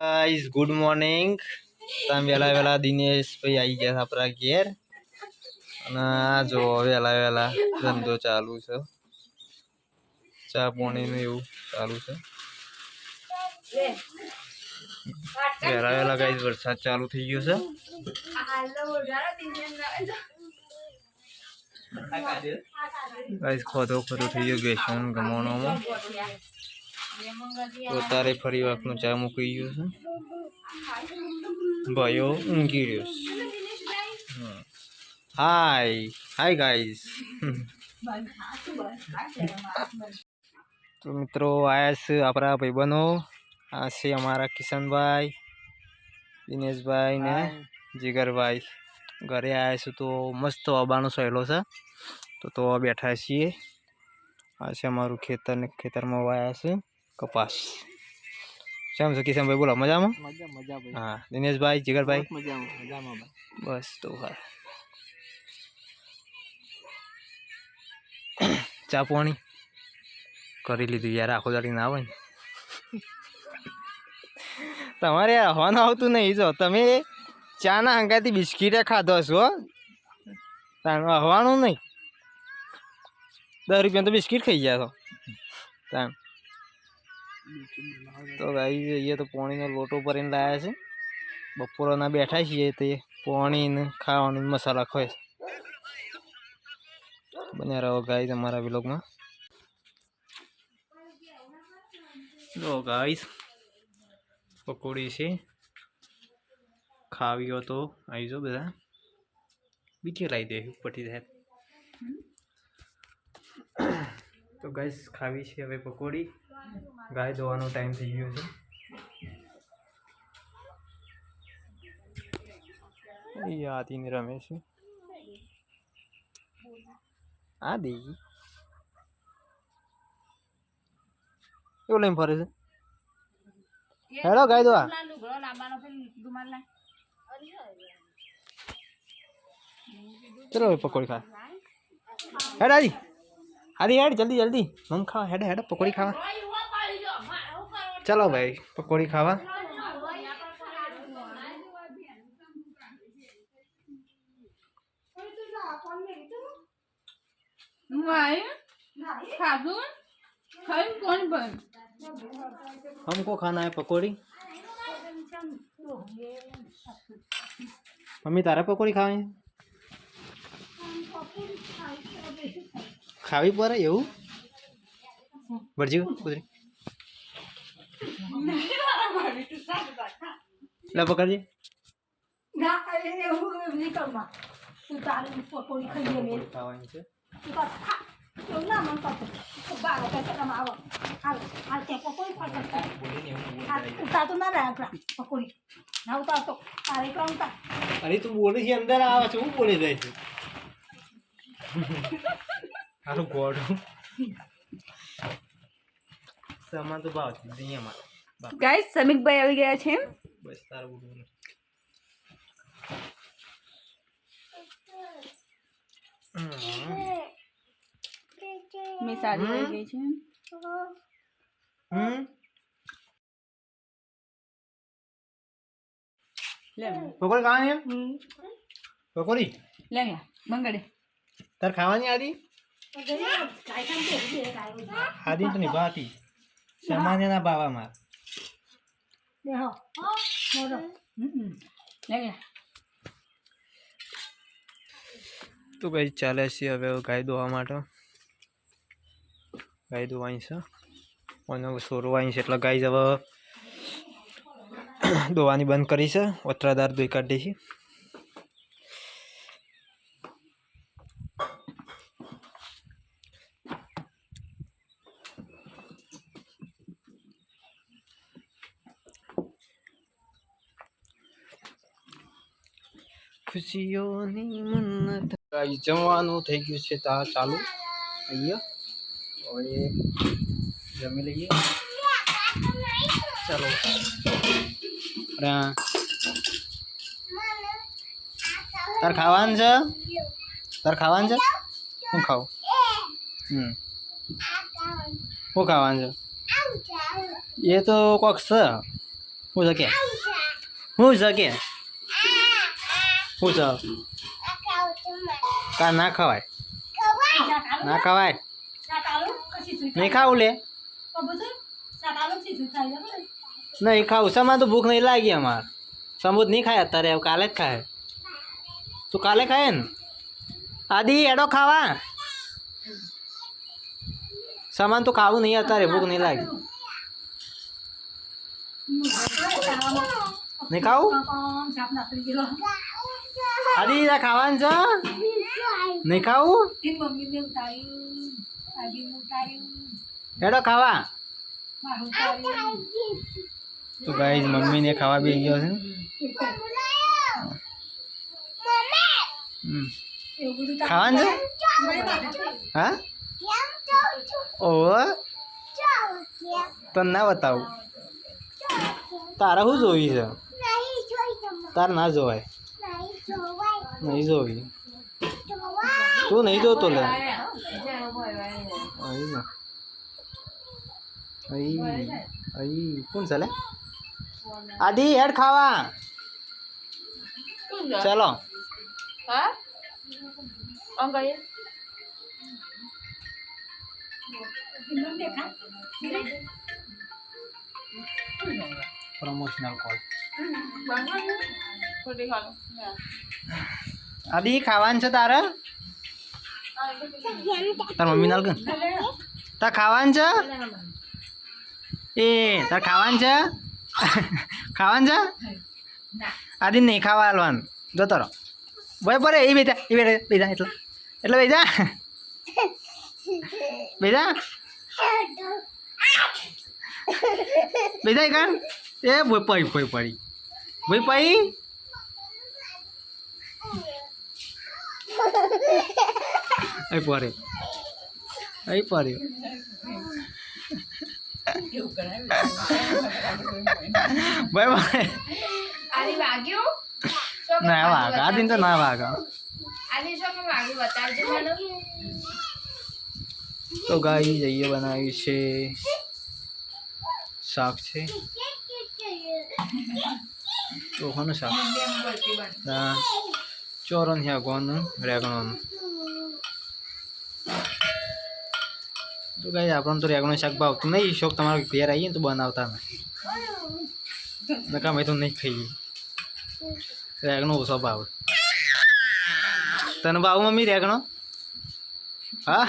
Guys good morning તમે વહેલા વહેલા દિનેશ ભાઈ આવી ગયા છે આપણા ઘેર અને આ જો વહેલા વહેલા ધંધો ચાલુ છે ચા પાણીનું એવું ચાલુ છે વહેલા વહેલા ગાઈઝ વરસાદ ચાલુ થઈ ગયો છે ગાઈઝ ખોદો ખોદો થઈ ગયો ગેસન ગમણોમાં તો તારે ફરી વાકનું ચા મૂકી ગયું છે. ભાઈઓ ઊંઘી રહ્યો છે. હમ. હાય હાય ગાઈઝ તો મિત્રો આયા છે આપણા ભાઈબંધો. આ છે અમારા કિશનભાઈ દિનેશભાઈ ને જીગરભાઈ. ઘરે આવ્યા છે તો મસ્ત અબાનો સહેલો છે. તો તો બેઠા છીએ. આ છે અમારું ખેતર ને ખેતરમાં વાયા છે. કપાસ કેમ છે કિશનભાઈ બોલો મજામાં હા દિનેશભાઈ જીગરભાઈ બસ તો હા ચા પાણી કરી લીધું યાર આખો દાડી ના આવે ને તમારે હવાનું આવતું નહીં જો તમે ચાના હંગાથી બિસ્કીટે ખાધો છો હો. તાણ હવાનું નહીં દસ રૂપિયા તો બિસ્કીટ ખાઈ ગયા છો તાણ તો ગાઈ જઈએ તો પોણીનો લોટો ભરીને લાયા છે. બપોરના બેઠા છીએ તે પોણીને ખાવાનું મસાલા ખોય બને રહો ગાય તમારા વિલોગમાં. જો ગાઈસ પકોડી છે. ખાવી હોય તો આવી જાઓ બધા. બીજી લાવી દે પટી થાય. તો ગાઈસ ખાવી છે હવે પકોડી. ગાય ધોવાનો ટાઈમ થઈ ગયો છે એ આદિને રમે છે આદિ એવું લઈને ફરે છે હેલો ગાય દો ચલો હવે પકોડી ખા હેડ આદિ આદિ હેડ જલ્દી જલ્દી મમ ખાવા હેડ હેડ પકોડી ખાવા ચલો ભાઈ પકોડી ખાવા ખાધું ખાઈ કોણ પણ हमको खाना है पकौड़ी મમ્મી તારે પકોડી ખાવી ખાવી પડે એવું ભરજી કુદરી લે પકડજે. ના એવું નહીં કરવા તું તારી પકોડી ખાઈ લે ખાવાની છે. તું તાર ખા. એવું ના મન કરતો બાર તમે આવો. હાલ હાલ ત્યાં પકોડી જાય. ઉતાર તો ના રહ્યા આપણા પકોડી. ના ઉતાર તો તારે એકલા ઉતાર અરે તું બોલે છે અંદર આવે છે હું બોલે જાય છે. હારું ગોડું સામાન તો ભાવ છે અહીંયા માં બાપ ગાઈસ સમીકભાઈ આવી ગયા છે બસ તારું બોલવું મેં સારી આવી ગઈ છે હમ લે પકોડી ખાવાની છે? પકોડી લે મંગળે તાર ખાવાની આદી કાંઈ કામ કે એ કાંઈ આદી તો નિભાતી સામાન્યના બાવામાં દે હો મોરો લે તો કઈ ચાલે છે હવે ગાય દોવા માટે. ગાય દોવાની છે. અને સોરવાની છે એટલે ગાય હવે દોવાની બંધ કરી છે. ઓતરાદાર દોઈ કાઢી છે. ખુશીઓની મન્નત. જમવાનું થઈ ગયું છે તા ચાલુ. અહીંયા હવે જમી લઈએ. ચાલો. તાર ખાવાનું છે? તાર ખાવાનું છે? હું ખાવું હમ. શું ખાવાનું છે? એ તો કોક છે. હું છે કે હું છે હું છે કા ના ખવાય? ના ખવાય? નહીં ખાવું લે. નહીં ખાવું. સમા તો ભૂખ નહીં લાગી અમાર. સમૂદ નહીં ખાય અત્યારે કાલે જ ખાય. તું કાલે ખાય ને? આદિ એડો ખાવા. સામાન તો ખાવું નહીં અત્યારે ભૂખ નહીં લાગી. નહીં ખાવું? આદિ આ ખાવાનું છે? નહીં ખાવું? હેડો ખાવા. તો ગાઈઝ મમ્મીને ખાવા બી ગયો છે. હમ. ખાવાનું છે? હા? ઓ તને ના બતાવું. તારે શું જોવી છે? તારે ના જોવાય. નહીં જોવી તું નહીં જોતો લે અહીં જો. અહીં અહીં કોણ ચાલે આદિ હેડ ખાવા ચાલો હા આમ કરીએ પ્રમોશનલ કોલ ખોટી ખાલો આદિ ખાવાનું છે તારે? તાર મમ્મી નાલ કે તાર ખાવાનું છે? એ, તાર ખાવાનું છે? ખાવાનું છે? આદિ નહીં ખાવા હાલવાનું જતો રહો ભાઈ બરે એ બેજા એ બેઠા બેજા એટલે. એટલે બેજા બેજા બેજા કાન એ ભાઈ પડી ભાઈ પડી. ભાઈ પડી? અહીં પડ્યો. ભાઈ ભાઈ આની વાગ્યું? ના વાગ. આ દિન તો ના વાગ. આની શું કે વાગ્યું બતાવજો મને? તો ગાઈ જઈએ બનાવ્યું છે શાક છે. ચોખાનું શાક. હા છે અગવાનું રેગણોનું તો ગાઈ આપણને તો રેગણું શાક ભાવતું નહીં શોખ તમારો ઘેર આવીએ તો બનાવતા અમે નકા મેં તો નહીં ખાઈએ રેગણો ઓછો ભાવ તને ભાવ મમ્મી રેગણો હા